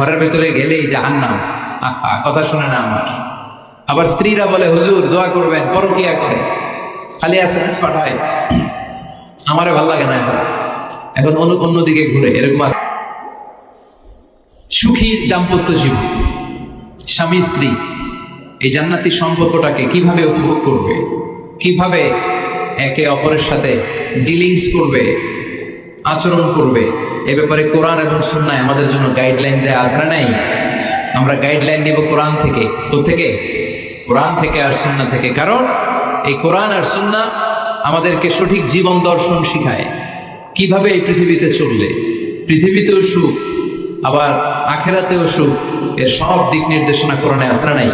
ঘরের ভেতরে গেলেই জাহান্নাম। আহা, কথা শুনে না আমার। আবার স্ত্রীরা বলে, হুজুর, দোয়া করবেন, পরকিয়া করে। খালি এসএমএস পাঠায়। আমারে ভালো লাগে না এখন। এখন অন্য, অন্যদিকে ঘুরে, এরকম। সুখী দাম্পত্য জীবন। স্বামী, স্ত্রী, এই জান্নাতি সম্পর্কটাকে কীভাবে উপভোগ করবে? কীভাবে একে অপরের সাথে ডিলিংস করবে? আচরণ করবে? এ ব্যাপারে কোরআন এবং সুন্নায় আমাদের জন্য গাইডলাইন দেয়া আসরা নাই? আমরা গাইডলাইন নিব কোরআন থেকে। তো থেকে? কোরআন থেকে আর সুন্না থেকে। কারণ এই কোরআন আর সুন্না আমাদেরকে সঠিক জীবন দর্শন শিখায়। কীভাবে এই পৃথিবীতে চললে? পৃথিবীতেও সুখ, আবার আখেরাতেও সুখ, এর সব দিক নির্দেশনা কোরআনে আসরা নাই?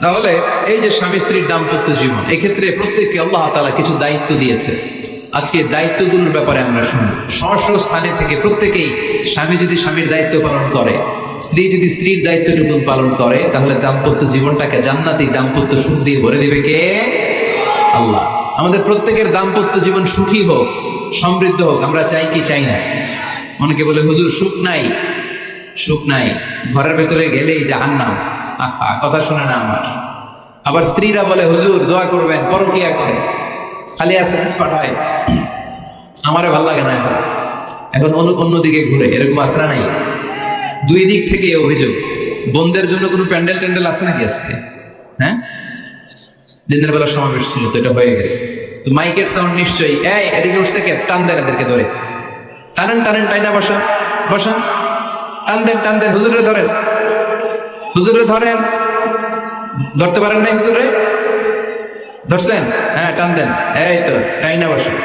তাহলে এই যে স্বামী স্ত্রীর দাম্পত্য জীবন, এক্ষেত্রে প্রত্যেককে আল্লাহ তালা কিছু দায়িত্ব দিয়েছে। আজকে দায়িত্বগুলোর ব্যাপারে আমরা স্ব স্ব স্থানে থেকে প্রত্যেকেই স্বামী যদি স্বামীর দায়িত্ব পালন করে, স্ত্রী যদি স্ত্রীর দায়িত্বটুকু পালন করে, তাহলে দাম্পত্য জীবনটাকে জান্নাতি দাম্পত্য সুখ দিয়ে ভরে দিবে কে? আল্লাহ। আমাদের প্রত্যেকের দাম্পত্য জীবন সুখী হোক, সমৃদ্ধ হোক, আমরা চাই কি চাই না? অনেকে বলে, হুজুর, সুখ নাই। সুখ নাই। ঘরের ভেতরে গেলেই জাহান্নাম। আহা, কথা শোনে না আমার আবার স্ত্রীরা বলে, হুজুর, দোয়া করবেন, পরকিয়া করে খালি এসএমএস পাঠায়। আমারে ভালো লাগে না এখন। এখন অন্য, অন্যদিকে ঘুরে, এরকম আসরা নাই। দুই দিক থেকে অভিযোগ। বন্ধের জন্য কোনো প্যান্ডেল ট্যান্ডেল আছে নাকি আজকে? হ্যাঁ? দিনের বেলা সমাবেশ ছিল, তো এটা হয়ে গেছে। তো মাইকের সাউন্ড নিশ্চয়ই এই, এদিকে উঠছে কে? টান দেন এদেরকে ধরে। টানেন টানেন, টাইনা বসান বসান। টান দেন টান দেন, হুজুরে ধরেন। হুজুরে ধরেন। ধরতে পারেন না হুজুরে? ধরছেন? হ্যাঁ টান দেন। এই তো টাইনা বসেন